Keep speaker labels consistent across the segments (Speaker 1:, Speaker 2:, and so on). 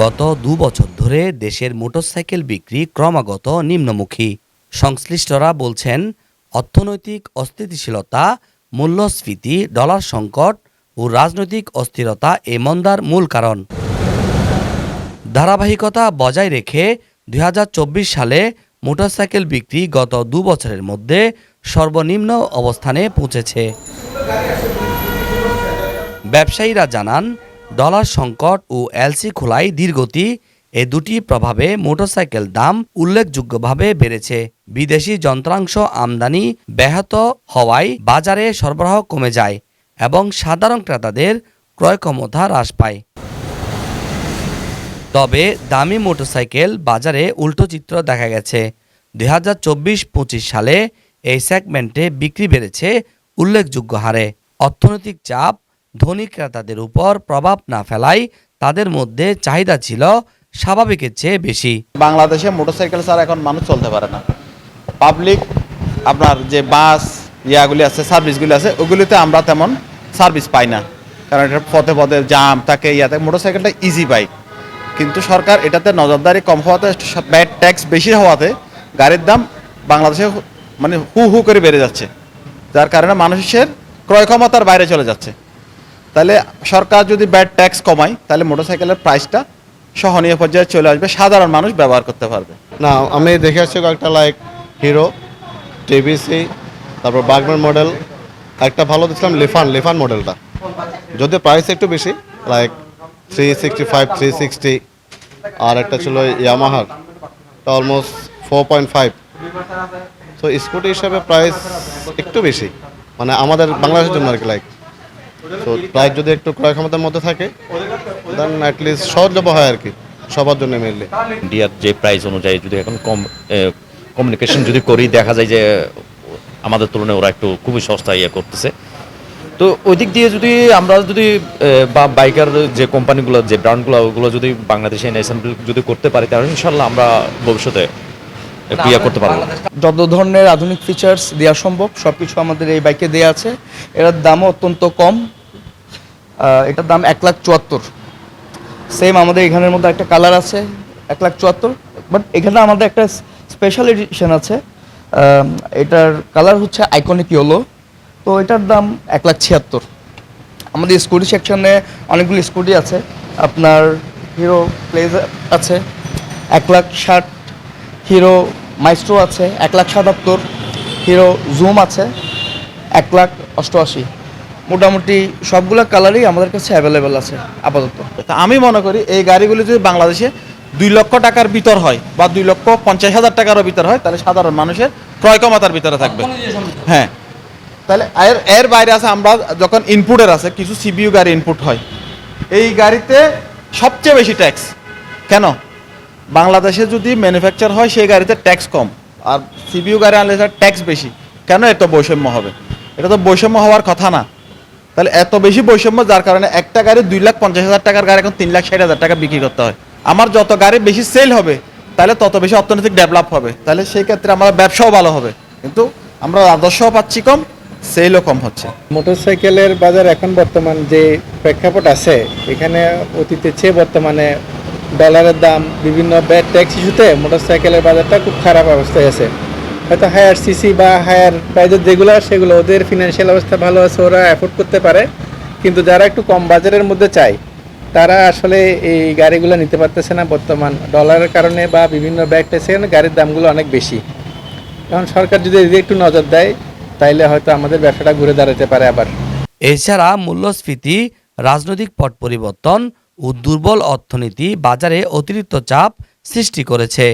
Speaker 1: গত দু বছর ধরে দেশের মোটরসাইকেল বিক্রি ক্রমাগত নিম্নমুখী। সংশ্লিষ্টরা বলছেন, অর্থনৈতিক অস্থিতিশীলতা, মূল্যস্ফীতি, ডলার সংকট ও রাজনৈতিক অস্থিরতা এ মন্দার মূল কারণ। ধারাবাহিকতা বজায় রেখে দু হাজার চব্বিশ সালে মোটরসাইকেল বিক্রি গত দু বছরের মধ্যে সর্বনিম্ন অবস্থানে পৌঁছেছে। ব্যবসায়ীরা জানান ডলার সংকট ও এলসি খোলাই ধীরগতি, এ দুটি প্রভাবে মোটরসাইকেল দাম উল্লেখযোগ্যভাবে বেড়েছে। বিদেশি যন্ত্রাংশ আমদানি ব্যাহত হওয়ায় বাজারে সরবরাহ কমে যায় এবং সাধারণ ক্রেতাদের ক্রয় ক্ষমতা হ্রাস পায়। তবে দামি মোটরসাইকেল বাজারে উল্টো চিত্র দেখা গেছে। দুই হাজার চব্বিশ পঁচিশ সালে এই সেগমেন্টে বিক্রি বেড়েছে উল্লেখযোগ্য হারে। অর্থনৈতিক চাপ ধনী ক্রেতাদের উপর প্রভাব না ফেলায় তাদের মধ্যে চাহিদা ছিল স্বাভাবিকের চেয়ে বেশি।
Speaker 2: বাংলাদেশে মোটরসাইকেল ছাড়া এখন মানুষ চলতে পারে না। পাবলিক, আপনার যে বাস ইয়াগুলি আছে, সার্ভিসগুলি আছে, ওগুলিতে আমরা তেমন সার্ভিস পাই না। কারণ এটা পথে পথে জাম থাকে, ইয়াতে মোটরসাইকেলটা ইজি বাইক কিন্তু সরকার এটাতে নজরদারি কম হওয়াতে, ব্যাড ট্যাক্স বেশি হওয়াতে গাড়ির দাম বাংলাদেশে মানে হু হু করে বেড়ে যাচ্ছে। যার কারণে মানুষের ক্রয় ক্ষমতার বাইরে চলে যাচ্ছে। তাহলে সরকার যদি ব্যাড ট্যাক্স কমায়, তাহলে মোটরসাইকেলের প্রাইসটা সহনীয় পর্যায়ে চলে আসবে। সাধারণ মানুষ ব্যবহার করতে পারবে।
Speaker 3: না, আমি দেখে আসছি কয়েকটা লাইক হিরো টিভিসি তারপর বাগম্যান মডেল একটা ভালো দেখছিলাম লিফান লিফান মডেলটা যদিও প্রাইস একটু বেশি like three sixty five three sixty আর একটা ছিল ইয়ামাহার অলমোস্ট ফোর পয়েন্ট ফাইভ তো স্কুটি হিসাবে প্রাইস একটু বেশি মানে আমাদের বাংলাদেশের জন্য আর কি লাইক তো প্রাইস যদি একটু ক্রয় ক্ষমতার মধ্যে থাকে দেন অ্যাটলিস্ট সহজলভ্য হয় আর কি সবার জন্য মেনলি
Speaker 4: ইন্ডিয়ার যে প্রাইস অনুযায়ী যদি এখন কম কমিউনিকেশন যদি করি দেখা যায় যে আমাদের তুলনায় ওরা একটু খুবই সস্তা ইয়ে করতেছে। তো ওই দিক দিয়ে যদি আমরা যদি বা বাইকার যে কোম্পানিগুলো যে ব্র্যান্ডগুলো ওগুলো যদি বাংলাদেশে এনে অ্যাসেম্বলি যদি করতে পারি তাহলে ইনশাল্লাহ আমরা ভবিষ্যতে একটু ইয়ে করতে পারব।
Speaker 5: যত ধরনের আধুনিক ফিচার্স দেওয়া সম্ভব সব কিছু আমাদের এই বাইকে দেওয়া আছে। এটার দামও অত্যন্ত কম। এটার দাম এক লাখ চুয়াত্তর। সেম আমাদের এখানের মধ্যে একটা কালার আছে, এক লাখ চুয়াত্তর। বাট এখানে আমাদের একটা স্পেশাল এডিশন আছে। এটার কালার হচ্ছে আইকনিক ইয়েলো তো এটার দাম এক লাখ ছিয়াত্তর। আমাদের স্কুটি সেকশনে অনেকগুলি স্কুটি আছে। আপনার হিরো প্লেজার আছে, এক লাখ ষাট। হিরো মাইস্ট্রো আছে, এক লাখ সাতাত্তর। হিরো জুম আছে, এক লাখ অষ্টআশি। মোটামুটি সবগুলো কালারই আমাদের কাছে অ্যাভেলেবেল আছে আপাতত।
Speaker 2: তা আমি মনে করি এই গাড়িগুলি যদি বাংলাদেশে দুই লক্ষ টাকার ভিতর হয় বা দুই লক্ষ পঞ্চাশ হাজার টাকারও ভিতর হয় তাহলে সাধারণ মানুষের ক্রয় ক্ষমতার ভিতরে থাকবে। হ্যাঁ। তাহলে এর এর বাইরে আছে আমরা যখন ইনপুটের আছে কিছু সিবিইউ গাড়ি ইনপুট হয়। এই গাড়িতে সবচেয়ে বেশি ট্যাক্স কেন? বাংলাদেশে যদি ম্যানুফ্যাকচার হয় সেই গাড়িতে ট্যাক্স কম। আর সিবিইউ গাড়ি আনলে ট্যাক্স বেশি। কেন এত বৈষম্য হবে? এটা তো বৈষম্য হওয়ার কথা না। তাহলে এত বেশি বৈষম্য যার কারণে একটা গাড়ি দুই লাখ পঞ্চাশ হাজার টাকার গাড়ি এখন তিন লাখ ষাট হাজার টাকা বিক্রি করতে হয়। আমার যত গাড়ি বেশি সেল হবে, তাহলে তত বেশি অর্থনৈতিক ডেভেলপ হবে। তাহলে সেই ক্ষেত্রে আমার ব্যবসাও ভালো হবে। কিন্তু আমরা আদর্শও পাচ্ছি কম সেলও কম হচ্ছে।
Speaker 6: মোটরসাইকেলের বাজার এখন বর্তমান যে প্রেক্ষাপট আছে, এখানে অতীতের চেয়ে বর্তমানে ডলারের দাম, বিভিন্ন ব্যাড ট্যাক্স ইস্যুতে মোটরসাইকেলের বাজারটা খুব খারাপ অবস্থায় আছে। হয়তো হায়ার সিসি বা হায়ার প্রাইজের যেগুলো, সেগুলো, ওদের ফিনান্সিয়াল অবস্থা ভালো আছে, ওরা অ্যাফোর্ড করতে পারে। কিন্তু যারা একটু কম বাজারের মধ্যে চায়, তারা আসলে এই গাড়িগুলো নিতে পারতেছে না বর্তমান। ডলারের কারণে বা বিভিন্ন ব্যাগ ট্যাক্সের গাড়ির দামগুলো অনেক বেশি। এখন সরকার যদি এদিকে একটু নজর দেয়, তাইলে হয়তো আমাদের ব্যবসাটা ঘুরে দাঁড়াতে পারে আবার।
Speaker 1: এছাড়া মূল্যস্ফীতি, রাজনৈতিক পট পরিবর্তন ও দুর্বল অর্থনীতি বাজারে অতিরিক্ত চাপ সৃষ্টি করেছে।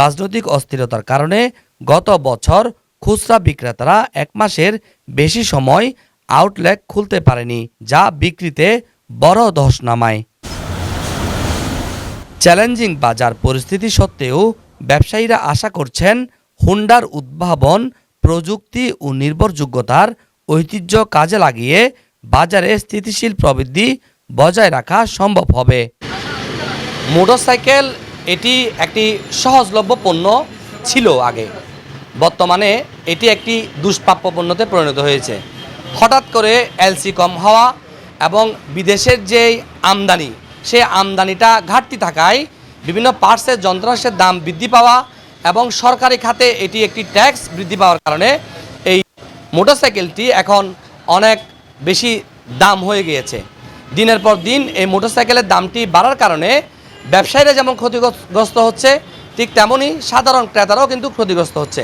Speaker 1: রাজনৈতিক অস্থিরতার কারণে গত বছর খুচরা বিক্রেতারা এক মাসের বেশি সময় আউটলেট খুলতে পারেনি, যা বিক্রিতে বড় ধস নামায়। চ্যালেঞ্জিং বাজার পরিস্থিতি সত্ত্বেও ব্যবসায়ীরা আশা করছেন হুন্ডার উদ্ভাবন প্রযুক্তি ও নির্ভরযোগ্যতার ঐতিহ্য কাজে লাগিয়ে বাজারে স্থিতিশীল প্রবৃদ্ধি বজায় রাখা সম্ভব হবে। মোটরসাইকেল এটি একটি সহজলভ্য পণ্য ছিল আগে। বর্তমানে এটি একটি দুষ্প্রাপ্য পণ্যতে পরিণত হয়েছে। হঠাৎ করে এলসি কম হওয়া এবং বিদেশের যেই আমদানি সে আমদানিটা ঘাটতি থাকায় বিভিন্ন পার্টসের যন্ত্রাংশের দাম বৃদ্ধি পাওয়া এবং সরকারি খাতে এটি একটি ট্যাক্স বৃদ্ধি পাওয়ার কারণে এই মোটরসাইকেলটি এখন অনেক বেশি দাম হয়ে গিয়েছে। দিনের পর দিন এই মোটরসাইকেলের দামটি বাড়ার কারণে ব্যবসায়ীরা যেমন ক্ষতিগ্রস্ত হচ্ছে ঠিক তেমনই সাধারণ ক্রেতারাও কিন্তু ক্ষতিগ্রস্ত হচ্ছে।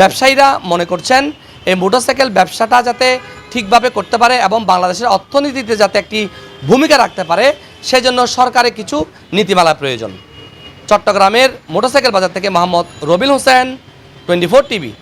Speaker 1: ব্যবসায়ীরা মনে করছেন, এই মোটরসাইকেল ব্যবসাটা যাতে ঠিকভাবে করতে পারে এবং বাংলাদেশের অর্থনীতিতে যাতে একটি ভূমিকা রাখতে পারে, সেজন্য সরকারের কিছু নীতিমালা প্রয়োজন। চট্টগ্রামের মোটরসাইকেল বাজার থেকে মোহাম্মদ রবিল হোসেন, টোয়েন্টি টিভি।